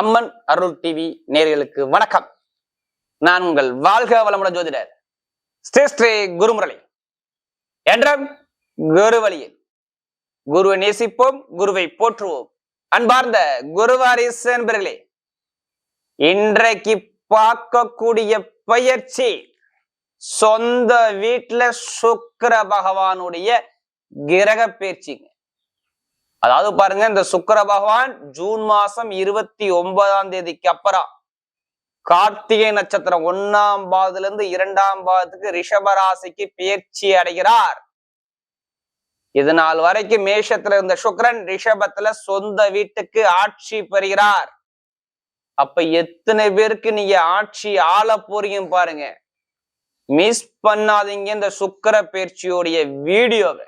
அம்மன் அருள் TV நேர்களுக்கு வணக்கம். நான் உங்கள் வாழ்க வளமுடன் ஜோதிடர் ஸ்ரீ ஸ்ரீ குருமுரளி. என்றும் குரு வழியில் குருவை நேசிப்போம் குருவை போற்றுவோம். அன்பார்ந்த குருவாரிஸ் என்பர்களே இன்றைக்கு பார்க்கக்கூடிய பயிற்சி சொந்த வீட்டுல சுக்கிர பகவானுடைய கிரக பயிற்சிங்க. அதாவது பாருங்க இந்த சுக்கர பகவான் ஜூன் மாசம் இருபத்தி ஒன்பதாம் தேதிக்கு அப்புறம் கார்த்திகை நட்சத்திரம் ஒன்னாம் பாதத்துல இருந்து இரண்டாம் பாதத்துக்கு ரிஷபராசிக்கு பயிற்சி அடைகிறார். இது நாள் வரைக்கும் மேஷத்துல இருந்த சுக்கரன் ரிஷபத்துல சொந்த வீட்டுக்கு ஆட்சி பெறுகிறார். அப்ப எத்தனை பேருக்கு நீங்க ஆட்சி ஆள போறீங்க பாருங்க. மிஸ் பண்ணாதீங்க இந்த சுக்கர பயிற்சியோடைய வீடியோவை.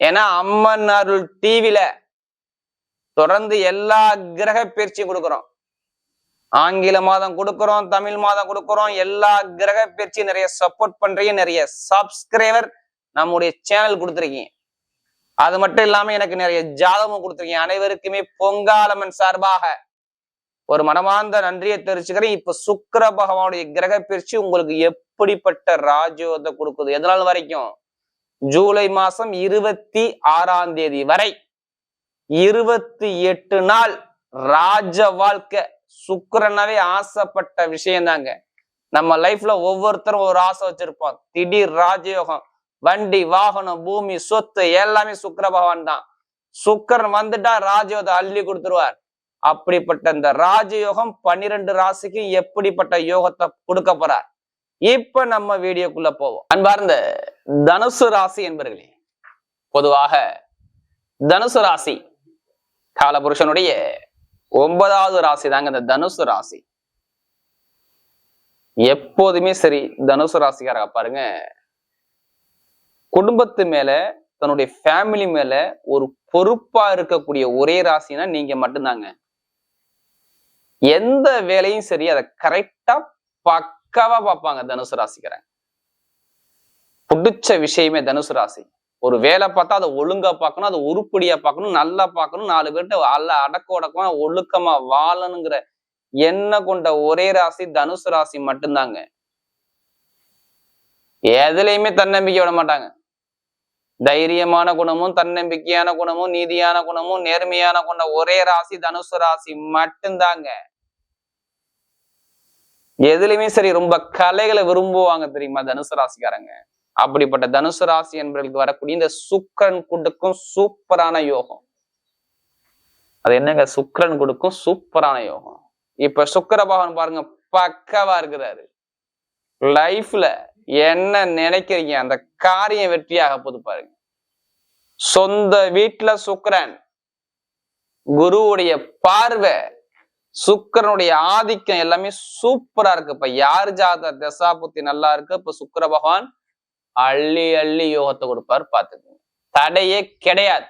ஏன்னா அம்மன் அருள் தீவில தொடர்ந்து எல்லா கிரக பயிற்சியும் கொடுக்குறோம். ஆங்கில மாதம் கொடுக்குறோம் தமிழ் மாதம் கொடுக்குறோம் எல்லா கிரக பயிற்சியும் நிறைய சப்போர்ட் பண்றீங்க நிறைய சப்ஸ்கிரைபர் நம்முடைய சேனல் கொடுத்துருக்கீங்க. அது மட்டும் இல்லாம எனக்கு நிறைய ஜாதகமும் கொடுத்துருக்கீங்க. அனைவருக்குமே பொங்காலம்மன் சார்பாக ஒரு மனமார்ந்த நன்றியை தெரிவிச்சுக்கிறேன். இப்ப சுக்கர பகவானுடைய கிரக பயிற்சி உங்களுக்கு எப்படிப்பட்ட ராஜயோகத்தை கொடுக்குது? எதனால் வரைக்கும்? ஜூலை மாசம் இருபத்தி ஆறாம் தேதி வரை இருபத்தி எட்டு நாள் ராஜ வாழ்க்கை. சுக்கரனாவே ஆசைப்பட்ட விஷயம் தாங்க நம்ம லைஃப்ல ஒவ்வொருத்தரும் ஒரு ஆசை வச்சிருப்போம். திடீர் ராஜயோகம் வண்டி வாகனம் பூமி சொத்து எல்லாமே சுக்கர பகவான் தான். சுக்கரன் வந்துட்டா ராஜயோகத்தை அள்ளி கொடுத்துருவார். அப்படிப்பட்ட இந்த ராஜயோகம் பன்னிரெண்டு ராசிக்கு எப்படிப்பட்ட யோகத்தை கொடுக்க போறார்? இப்ப நம்ம வீடியோக்குள்ள போவோம். அன்பார்ந்த தனுசு ராசி என்பர்களே பொதுவாக தனுசு ராசி காலபுருஷனுடைய ஒன்பதாவது ராசி தாங்க இந்த தனுசு ராசி. எப்போதுமே சரி தனுசு ராசிக்காரங்க பாருங்க. குடும்பத்து மேல தன்னுடைய ஃபேமிலி மேல ஒரு பொறுப்பா இருக்கக்கூடிய ஒரே ராசினா நீங்க மட்டும்தாங்க. எந்த வேலையும் சரி அதை கரெக்டா பக்காவா பார்ப்பாங்க தனுசு ராசிக்காரங்க. பிடிச்ச விஷயமே தனுசு ராசி. ஒரு வேலை பார்த்தா அதை ஒழுங்கா பார்க்கணும் அதை உருப்படியா பார்க்கணும் நல்லா பார்க்கணும் நாலு பேர்கிட்ட அல்ல அடக்க உடக்கமா ஒழுக்கமா வாழணுங்கிற எண்ணம் கொண்ட ஒரே ராசி தனுசு ராசி மட்டும்தாங்க. எதுலையுமே தன்னம்பிக்கை விட மாட்டாங்க. தைரியமான குணமும் தன்னம்பிக்கையான குணமும் நீதியான குணமும் நேர்மையான கொண்ட ஒரே ராசி தனுசு ராசி மட்டும்தாங்க. எதுலையுமே சரி ரொம்ப கலைகளை விரும்புவாங்க தெரியுமா தனுசு ராசிக்காரங்க? அப்படிப்பட்ட தனுசு ராசி என்பவர்களுக்கு வரக்கூடிய இந்த சுக்கரன் கொடுக்கும் சூப்பரான யோகம். அது என்னங்க? சுக்கரன் கொடுக்கும் சூப்பரான யோகம். இப்ப சுக்கர பகவான் பாருங்க பக்கவா இருக்கிறாரு. லைஃப்ல என்ன நினைக்கிறீங்க? அந்த காரியம் வெற்றியாக போது பாருங்க. சொந்த வீட்டுல சுக்கரன் குருவுடைய பார்வை சுக்கரனுடைய ஆதிக்கம் எல்லாமே சூப்பரா இருக்கு. இப்ப யார் ஜாத தசா புத்தி நல்லா இருக்கு? இப்ப சுக்கர பகவான் அள்ளி அள்ளி யோகத்தை கொடுப்பார் பாத்துக்கோங்க தடையே கிடையாது.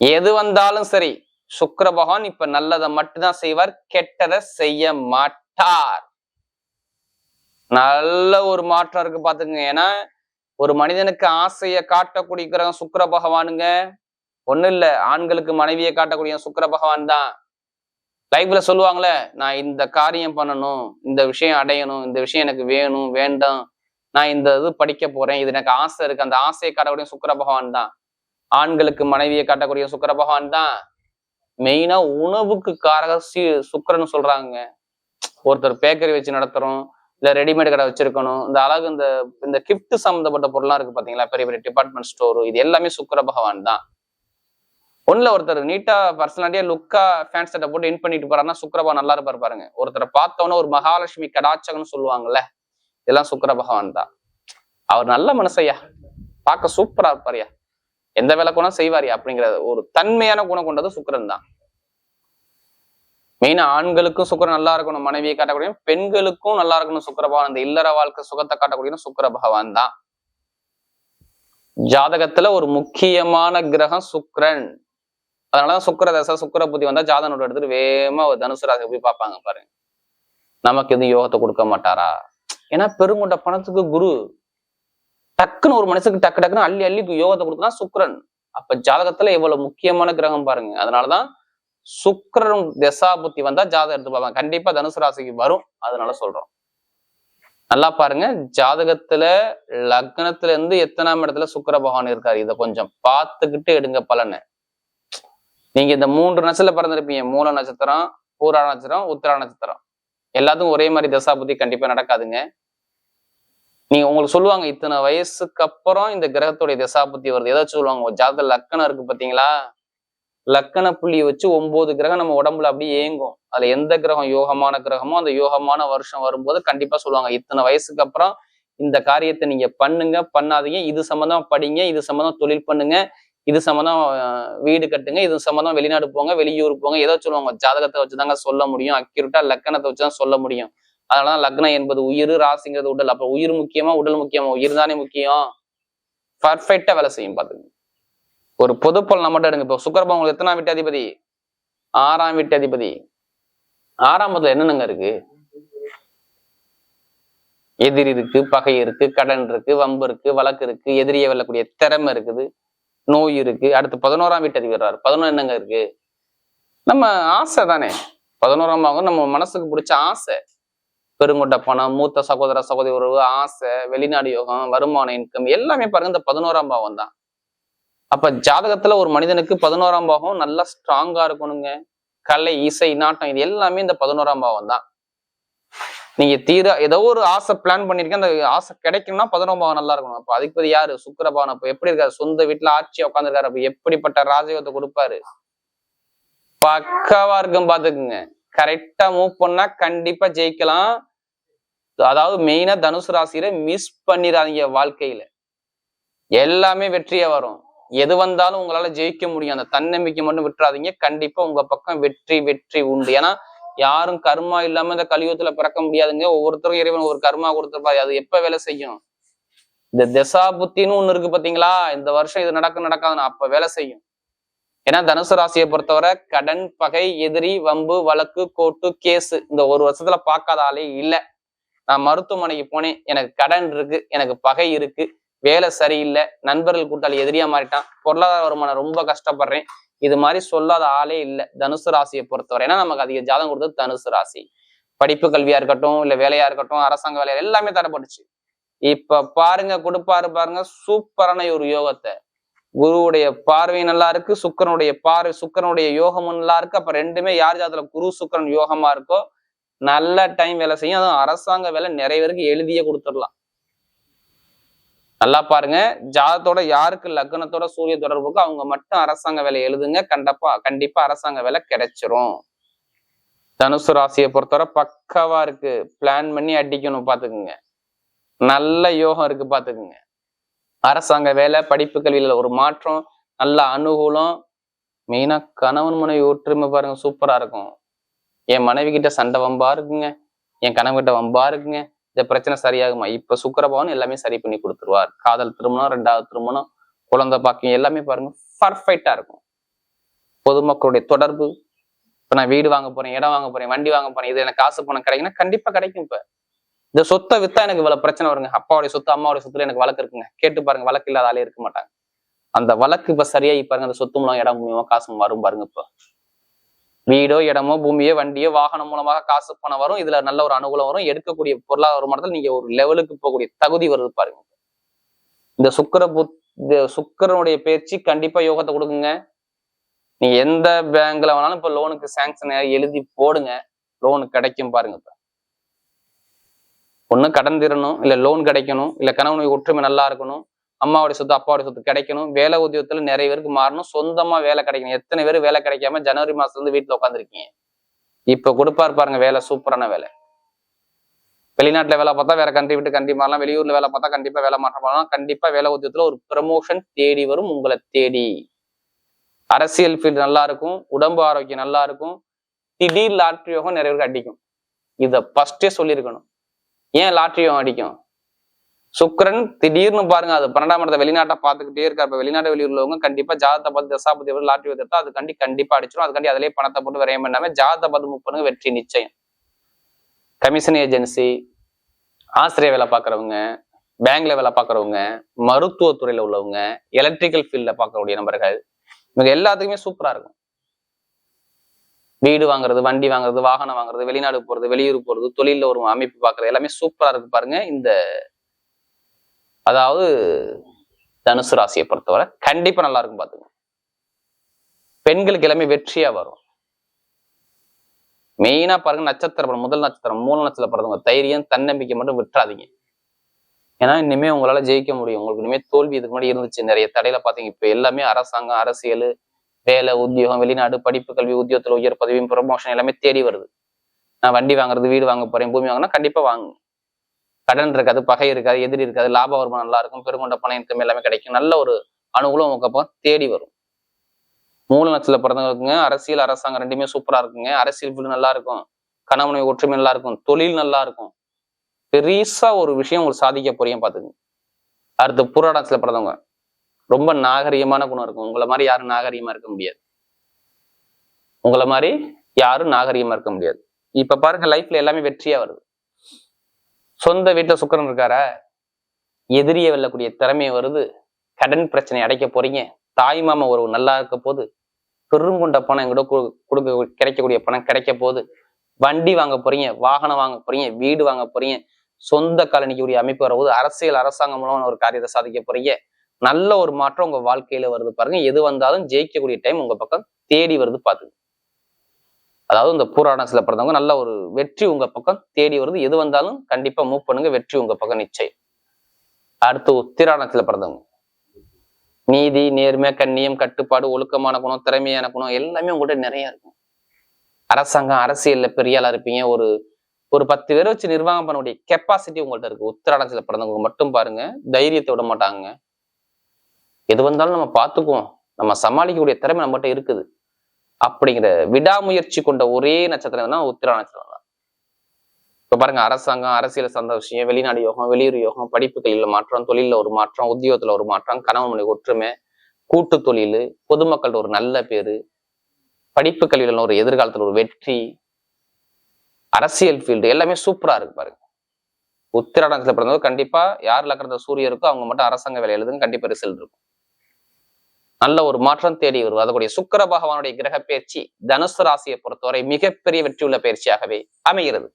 எது வந்தாலும் சரி சுக்கர பகவான் இப்ப நல்லதை மட்டும்தான் செய்வார் கெட்டதை செய்ய மாட்டார். நல்ல ஒரு மாற்றம் இருக்கு பாத்துக்கங்க ஏன்னா ஒரு மனிதனுக்கு ஆசையை காட்டக்கூடிய சுக்கர பகவானுங்க. ஒண்ணு இல்ல ஆண்களுக்கு மனைவியை காட்டக்கூடிய சுக்கர பகவான் தான். லைஃப்ல சொல்லுவாங்களே நான் இந்த காரியம் பண்ணணும் இந்த விஷயம் அடையணும் இந்த விஷயம் எனக்கு வேணும் வேண்டாம் நான் இந்த இது படிக்க போறேன் இது எனக்கு ஆசை இருக்கு. அந்த ஆசையை காட்டக்கூடிய சுக்கர பகவான் தான். ஆண்களுக்கு மனைவியை காட்டக்கூடிய சுக்கர பகவான் தான். மெயினா உணவுக்கு காரக சி சுக்கரன்னு சொல்றாங்க. ஒருத்தர் பேக்கரி வச்சு நடத்துறோம் இல்ல ரெடிமேட் கடை வச்சிருக்கணும். இந்த அழகு இந்த இந்த கிஃப்ட் சம்மந்தப்பட்ட பொருள்லாம் இருக்கு பாத்தீங்களா? பெரிய பெரிய டிபார்ட்மெண்ட் ஸ்டோர் இது எல்லாமே சுக்கர பகவான் தான். ஒன்றில் ஒருத்தர் நீட்டா பர்சனாலிட்டியாக லுக்கா ஃபேன் செட்டை போட்டு இன் பண்ணிட்டு போறாருன்னா சுக்கரபா நல்லா இருப்பார் பாருங்க. ஒருத்தரை பார்த்தோன்னா ஒரு மகாலட்சுமி கடாச்சகம்னு சொல்லுவாங்கல்ல இதெல்லாம் சுக்கர பகவான் தான். அவர் நல்ல மனசையா பார்க்க சூப்பராக இருப்பாருயா எந்த வேலை குணம் செய்வாரியா அப்படிங்கிற ஒரு தன்மையான குணம் கொண்டது சுக்கரன் தான். மெயினா ஆண்களுக்கும் சுக்கரன் நல்லா இருக்கணும் மனைவியை காட்டக்கூடிய பெண்களுக்கும் நல்லா இருக்கணும் சுக்கர பகவான் இந்த இல்லற வாழ்க்கை சுகத்தை காட்டக்கூடிய சுக்கர பகவான் தான். ஜாதகத்துல ஒரு முக்கியமான கிரகம் சுக்கரன். அதனாலதான் சுக்கர தசை சுக்கர புத்தி வந்தா ஜாதனோட எடுத்துட்டு வேகமா ஒரு தனுசு ராசி போய் பார்ப்பாங்க பாருங்க. நமக்கு எதுவும் யோகத்தை கொடுக்க மாட்டாரா? ஏன்னா பெருங்கொண்ட பணத்துக்கு குரு டக்குன்னு ஒரு மனுஷுக்கு டக்கு டக்குன்னு அள்ளி அள்ளி யோகத்தை கொடுத்தா சுக்கரன். அப்ப ஜாதகத்துல எவ்வளவு முக்கியமான கிரகம் பாருங்க. அதனாலதான் சுக்கரன் தசா புத்தி வந்தா ஜாதகம் எடுத்து பார்ப்பாங்க. கண்டிப்பா தனுசு ராசிக்கு வரும். அதனால சொல்றோம். நல்லா பாருங்க. ஜாதகத்துல லக்னத்துல இருந்து எத்தனாம் இடத்துல சுக்கர பகவான் இருக்காரு? இதை கொஞ்சம் பார்த்துக்கிட்டு எடுங்க பலனை. நீங்க இந்த மூன்று நட்சத்திரம் பிறந்திருப்பீங்க. மூல நட்சத்திரம் பூரா நட்சத்திரம் உத்திரா நட்சத்திரம். எல்லாத்துக்கும் ஒரே மாதிரி தசா புத்தி கண்டிப்பா நடக்காதுங்க. நீங்க உங்களுக்கு சொல்லுவாங்க இத்தனை வயசுக்கு அப்புறம் இந்த கிரகத்துடைய தசா புத்தி வருது. ஏதாச்சும் சொல்லுவாங்க ஜாத ஜாதக லக்கணம் இருக்கு பாத்தீங்களா? லக்கண புள்ளியை வச்சு ஒன்பது கிரகம் நம்ம உடம்புல அப்படியே ஏங்கும் அதுல எந்த கிரகம் யோகமான கிரகமோ அந்த யோகமான வருஷம் வரும்போது கண்டிப்பா சொல்லுவாங்க இத்தனை வயசுக்கு அப்புறம் இந்த காரியத்தை நீங்க பண்ணுங்க பண்ணாதீங்க. இது சம்பந்தமா படிங்க இது சம்பந்தம் தொழில் பண்ணுங்க. இது சம்பந்தம் வீடு கட்டுங்க இது சம்மந்தம் வெளிநாடு போங்க வெளியூர் போங்க ஏதோ சொல்லுவாங்க. ஜாதகத்தை வச்சுதாங்க சொல்ல முடியும். அக்யூரட்டா லக்கணத்தை வச்சுதான் சொல்ல முடியும். அதனாலதான் லக்னம் என்பது உயிர் ராசிங்கிறது உடல். அப்ப உயிர் முக்கியமா உடல் முக்கியமா? உயிர் தானே முக்கியம். பர்ஃபெக்டா வேலை செய்யும் பாத்துங்க ஒரு பொது பலன் எடுங்க. இப்போ சுக்கரபா உங்களுக்கு எத்தனாம் வீட்டு அதிபதி? ஆறாம் வீட்டு அதிபதி. ஆறாம் இடத்துல என்னென்னங்க இருக்கு? எதிரி இருக்கு பகை இருக்கு கடன் இருக்கு வம்பு இருக்கு வழக்கு இருக்கு எதிரியை வெல்லக்கூடிய திறமை இருக்குது. நோய் இருக்கு. அடுத்து பதினோராம் வீட்டு அதிபதி பதினொன்று என்னங்க இருக்கு? நம்ம ஆசை தானே. பதினோராம் பாகம் நம்ம மனசுக்கு பிடிச்ச ஆசை. பெருங்கொண்ட பணம் மூத்த சகோதர சகோதரி உறவு ஆசை வெளிநாடு யோகம் வருமான இன்கம் எல்லாமே பாருங்க இந்த பதினோராம் பாவம் தான். அப்ப ஜாதகத்துல ஒரு மனிதனுக்கு பதினோராம் பாகம் நல்லா ஸ்ட்ராங்கா இருக்கணுங்க. கலை இசை நாட்டம் இது எல்லாமே இந்த பதினோராம் பாவம் தான். நீங்க தீர ஏதோ ஒரு ஆசை பிளான் பண்ணிருக்கேன் அந்த ஆசை கிடைக்கும்னா பதினோராம் பாவம் நல்லா இருக்கணும். அப்ப அதுக்கு பதில் யாரு? சுக்கிரபாவன் அப்ப எப்படி இருக்காரு? சொந்த வீட்டுல ஆட்சியா உட்காந்துருக்காரு அப்ப எப்படிப்பட்ட ராஜயோகத்தை கொடுப்பாரு? பக்காவா இருக்கும் பாத்துக்குங்க கரெக்டா மூவ் பண்ணா கண்டிப்பா ஜெயிக்கலாம். அதாவது மெயினா தனுசு ராசியில மிஸ் பண்ணிடாதீங்க வாழ்க்கையில. எல்லாமே வெற்றியா வரும். எது வந்தாலும் உங்களால ஜெயிக்க முடியும். அந்த தன்னம்பிக்கை மட்டும் விட்டுறாதீங்க. கண்டிப்பா உங்க பக்கம் வெற்றி வெற்றி உண்டு. ஏன்னா யாரும் கர்மா இல்லாம இந்த கலியுகத்துல பிறக்க முடியாதுங்க. ஒவ்வொருத்தரும் இறைவன் ஒரு கர்மா கொடுத்துருப்பாரு. அது எப்ப வேலை செய்யும்? இந்த திசா புத்தின்னு ஒண்ணு இருக்கு பாத்தீங்களா? இந்த வருஷம் இது நடக்கும் நடக்காதுன்னு அப்ப வேலை செய்யும். ஏன்னா தனுசு ராசியை பொறுத்தவரை கடன் பகை எதிரி வம்பு வழக்கு கோட்டு கேஸு இந்த ஒரு வருஷத்துல பார்க்காத ஆளே இல்ல. நான் மருத்துவமனைக்கு போனேன். எனக்கு கடன் இருக்கு எனக்கு பகை இருக்கு. வேலை சரியில்லை நண்பர்கள் கூட்டாளி எதிரியா மாறிட்டான் பொருளாதார வருமானம் ரொம்ப கஷ்டப்படுறேன். இது மாதிரி சொல்லாத ஆளே இல்லை தனுசு ராசியை பொறுத்தவரை. ஏன்னா நமக்கு அதிக ஜாதகம் கொடுத்தது தனுசு ராசி. படிப்பு கல்வியா இருக்கட்டும் இல்ல வேலையா இருக்கட்டும் அரசாங்க வேலையா எல்லாமே தடைப்பட்டுச்சு. இப்ப பாருங்க கொடுப்பாரு பாருங்க சூப்பரான ஒரு யோகத்தை. குருவுடைய பார்வை நல்லா இருக்கு சுக்கரனுடைய பார்வை சுக்கரனுடைய யோகமும் நல்லா இருக்கு. அப்ப ரெண்டுமே யார் ஜாதத்துல குரு சுக்கரன் யோகமா இருக்கோ நல்ல டைம் வேலை செய்யும். அதுவும் அரசாங்க வேலை நிறைய பேருக்கு எழுதியே கொடுத்துடலாம். நல்லா பாருங்க. ஜாதத்தோட யாருக்கு லக்னத்தோட சூரிய தொடர்புக்கு அவங்க மட்டும் அரசாங்க வேலை எழுதுங்க. கண்டப்பா கண்டிப்பா அரசாங்க வேலை கிடைச்சிரும். தனுசு ராசியை பொறுத்தவரை பக்கவா இருக்கு. பிளான் பண்ணி அடிக்கணும் பாத்துக்குங்க. நல்ல யோகம் இருக்கு பாத்துக்குங்க. அரசாங்க வேலை படிப்பு கல்வியில ஒரு மாற்றம் நல்ல அனுகூலம். மெயினா கணவன் மனைவி ஒற்றுமை பாருங்க சூப்பரா இருக்கும். என் மனைவி கிட்ட சண்டை வம்பா இருக்குங்க. என் கணவன் கிட்ட வம்பா இருக்குங்க. இந்த பிரச்சனை சரியாகுமா? இப்ப சுக்கரபவன் எல்லாமே சரி பண்ணி கொடுத்துருவார். காதல் திருமணம் ரெண்டாவது திருமணம் குழந்தை பாக்கியம் எல்லாமே பாருங்க பர்ஃபெக்டா இருக்கும். பொதுமக்களுடைய தொடர்பு இப்ப நான் வீடு வாங்க போறேன் இடம் வாங்க போறேன் வண்டி வாங்க போறேன் இது எனக்கு காசு பணம் கிடைக்குன்னா கண்டிப்பா கிடைக்கும் இப்ப. இந்த சொத்தை வித்தா எனக்கு இவ்வளவு பிரச்சனை வருங்க. அப்பாவுடைய சொத்து அம்மாவுடைய சொத்துல எனக்கு வழக்கு இருக்குங்க. கேட்டு பாருங்க வழக்கு இல்லாத ஆளே இருக்க மாட்டாங்க. அந்த வழக்கு இப்ப சரியாகி பாருங்க அந்த சொத்து மூலம் இடம் மூலியமா காசு வரும் பாருங்க இப்ப. வீடோ இடமோ பூமியோ வண்டியோ வாகனம் மூலமாக காசு பணம் வரும். இதுல நல்ல ஒரு அனுகூலம் வரும். எடுக்கக்கூடிய பொருளாதார வருமானத்தில் நீங்க ஒரு லெவலுக்கு போகக்கூடிய தகுதி வருது பாருங்க. இந்த சுக்கர புத் இந்த சுக்கரனுடைய பேச்சு கண்டிப்பா யோகத்தை கொடுக்குங்க. நீங்க எந்த பேங்க்ல வேணாலும் இப்ப லோனுக்கு சாங்ஷன் எழுதி போடுங்க. லோன் கிடைக்கும் பாருங்க இப்ப. ஒண்ணு கடன் தீரணும் இல்ல லோன் கிடைக்கணும் இல்ல கணவனுடைய ஒற்றுமை நல்லா இருக்கணும். அம்மாவுடைய சொத்து அப்பாவுடைய சொத்து கிடைக்கணும். வேலை உத்தியோகத்துல நிறைய பேருக்கு மாறணும். சொந்தமா வேலை கிடைக்கணும். எத்தனை பேர் வேலை கிடைக்காம ஜனவரி மாசத்துல இருந்து வீட்டுல உட்காந்துருக்கீங்க இப்ப கொடுப்பாரு பாருங்க வேலை சூப்பரான வேலை. வெளிநாட்டுல வேலை பார்த்தா வேற கண்ட்ரி விட்டு கண்டி மாறலாம். வெளியூர்ல வேலை பார்த்தா கண்டிப்பா வேலை மாற்றம் பண்ணலாம். கண்டிப்பா வேலை உத்தியோகத்துல ஒரு ப்ரமோஷன் தேடி வரும் உங்களை தேடி. அரசியல் ஃபீல்டு நல்லா இருக்கும். உடம்பு ஆரோக்கியம் நல்லா இருக்கும். திடீர் லாட்ரி யோகம் நிறைய பேருக்கு அடிக்கும். இதை ஃபர்ஸ்டே சொல்லியிருக்கணும். ஏன் லாட்ரி யோகம் அடிக்கும்? சுக்கரன் திடீர்னு பாருங்க அது பன்னெண்டாம் இடத்த வெளிநாட்டை பார்த்துக்கிட்டே இருக்கா இப்ப வெளிநாட்டு வெளியூர்ல உள்ளவங்க கண்டிப்பா ஜாதத்தை பார்த்து தசாபதி லாட்ரி எடுத்தா அது கண்டி கண்டிப்பா அடிச்சிடும் அதுக்காண்டி அதிலேயே பணத்தை போட்டு விரையம் பண்ணாம ஜாதத்தை பார்த்து மூவ் பண்ணுங்க வெற்றி நிச்சயம். கமிஷன் ஏஜென்சி ஆசிரியர் வேலை பார்க்குறவங்க பேங்க்ல வேலை பார்க்குறவங்க மருத்துவத்துறையில உள்ளவங்க எலக்ட்ரிக்கல் ஃபீல்ட்ல பார்க்கக்கூடிய நபர்கள் இவங்க எல்லாத்துக்குமே சூப்பரா இருக்கும். வீடு வாங்குறது வண்டி வாங்குறது வாகனம் வாங்குறது வெளிநாடு போறது வெளியூர் போறது தொழில ஒரு அமைப்பு பார்க்கறது எல்லாமே சூப்பரா இருக்கு பாருங்க. இந்த அதாவது தனுசு ராசியை பொறுத்தவரை கண்டிப்பா நல்லா இருக்கும் பாத்துங்க பெண்களுக்கு எல்லாமே வெற்றியா வரும். மெயினா பாருங்க நட்சத்திரம் முதல் நட்சத்திரம் மூணு நட்சத்திரம் பிறந்தவங்க தைரியம் தன்னம்பிக்கை மட்டும் விட்டுறாதீங்க. ஏன்னா இனிமே உங்களால ஜெயிக்க முடியும். உங்களுக்கு இனிமே தோல்வி இதுக்கு முன்னாடி இருந்துச்சு. நிறைய தடையில பாத்தீங்க இப்ப எல்லாமே அரசாங்கம் அரசியல் வேலை உத்தியோகம் வெளிநாடு படிப்பு கல்வி உத்தியோகத்துல உயர் பதவியும் ப்ரொமோஷன் எல்லாமே தேடி வருது. நான் வண்டி வாங்குறது வீடு வாங்க போறேன் பூமி வாங்கினா கண்டிப்பா வாங்குங்க. கடன் இருக்காது பகை இருக்காது எதிரி இருக்காது லாப வருமானம் நல்லா இருக்கும் பெருங்கொண்ட பணம் இன்கம் எல்லாமே கிடைக்கும். நல்ல ஒரு அனுகூலம் உங்க தேடி வரும். மூல நட்சத்திர பிறந்தவங்களுக்குங்க அரசியல் அரசாங்கம் ரெண்டுமே சூப்பரா இருக்குங்க. அரசியல் வீடு நல்லா இருக்கும் கணவனை ஒற்றுமை நல்லா இருக்கும் தொழில் நல்லா இருக்கும் பெருசா ஒரு விஷயம் உங்களுக்கு சாதிக்க போறியும் பாத்துங்க அடுத்து புராடத்துல பிறந்தவங்க. ரொம்ப நாகரிகமான குணம் இருக்கும். உங்களை மாதிரி யாரும் நாகரிகமா இருக்க முடியாது. உங்களை மாதிரி யாரும் நாகரிகமா இருக்க முடியாது. இப்ப பாருங்க லைஃப்ல எல்லாமே வெற்றியா வருது. சொந்த வீட்டில் சுக்கரன் இருக்காரா? எதிரிய வெல்லக்கூடிய திறமை வருது. கடன் பிரச்சனை அடைக்க போறீங்க. தாய் மாமா உறவு நல்லா இருக்க போது பெருங்கொண்ட பணம் எங்கிட்ட கு- கொடுக்க கிடைக்கக்கூடிய பணம் கிடைக்க போகுது. வண்டி வாங்க போறீங்க வாகனம் வாங்க போறீங்க வீடு வாங்க போறீங்க. சொந்த காலனிக்குரிய அமைப்பு வரும்போது அரசியல் அரசாங்கம் மூலமான ஒரு காரியத்தை சாதிக்க போறீங்க. நல்ல ஒரு மாற்றம் உங்க வாழ்க்கையில வருது பாருங்க. எது வந்தாலும் ஜெயிக்கக்கூடிய டைம் உங்க பக்கம் தேடி வருது பாத்துங்க அதாவது இந்த பூராடத்துல பிறந்தவங்க நல்ல ஒரு வெற்றி உங்க பக்கம் தேடி வருது. எது வந்தாலும் கண்டிப்பா மூவ் பண்ணுங்க. வெற்றி உங்க பக்கம் நிச்சயம். அடுத்து உத்திராடத்துல பிறந்தவங்க நீதி நேர்மை கண்ணியம் கட்டுப்பாடு ஒழுக்கமான குணம் திறமையான குணம் எல்லாமே உங்கள்கிட்ட நிறைய இருக்கும். அரசாங்கம் அரசியல்ல பெரியாளா இருப்பீங்க. ஒரு ஒரு பத்து பேரை வச்சு நிர்வாகம் பண்ணக்கூடிய கெப்பாசிட்டி உங்கள்கிட்ட இருக்கு. உத்திராடத்துல பிறந்தவங்க மட்டும் பாருங்க. தைரியத்தை விட மாட்டாங்க. எது வந்தாலும் நம்ம பார்த்துக்குவோம். நம்ம சமாளிக்கக்கூடிய திறமை நம்மகிட்ட இருக்குது. அப்படிங்கிற விடாமுயற்சி கொண்ட ஒரே நட்சத்திரம் தான் உத்திரா நட்சத்திரம் தான். இப்ப பாருங்க அரசாங்கம் அரசியல் சார்ந்த விஷயம் வெளிநாடு யோகம் வெளியூர் யோகம் படிப்புகளில் மாற்றம் தொழிலில் ஒரு மாற்றம் உத்தியோகத்துல ஒரு மாற்றம் கணவன் மனைவி ஒற்றுமை கூட்டு தொழில் பொதுமக்கள்கிட்ட ஒரு நல்ல பேரு படிப்பு கல்வியில ஒரு எதிர்காலத்துல ஒரு வெற்றி அரசியல் ஃபீல்டு எல்லாமே சூப்பரா இருக்கு பாருங்க. உத்திராடத்துல பிறந்தவங்க கண்டிப்பா யார் லக்கணத்துல சூரிய இருக்கோ அவங்க மட்டும் அரசாங்க வேலை எழுதுன்னு கண்டிப்பா ரிசல்ட் இருக்கும். நல்ல ஒரு மாற்றம் தேடி வரும் அதனுடைய சுக்கர பகவானுடைய கிரக பயிற்சி தனுசு ராசியை பொறுத்தவரை மிகப்பெரிய வெற்றியுள்ள பயிற்சியாகவே அமைகிறது.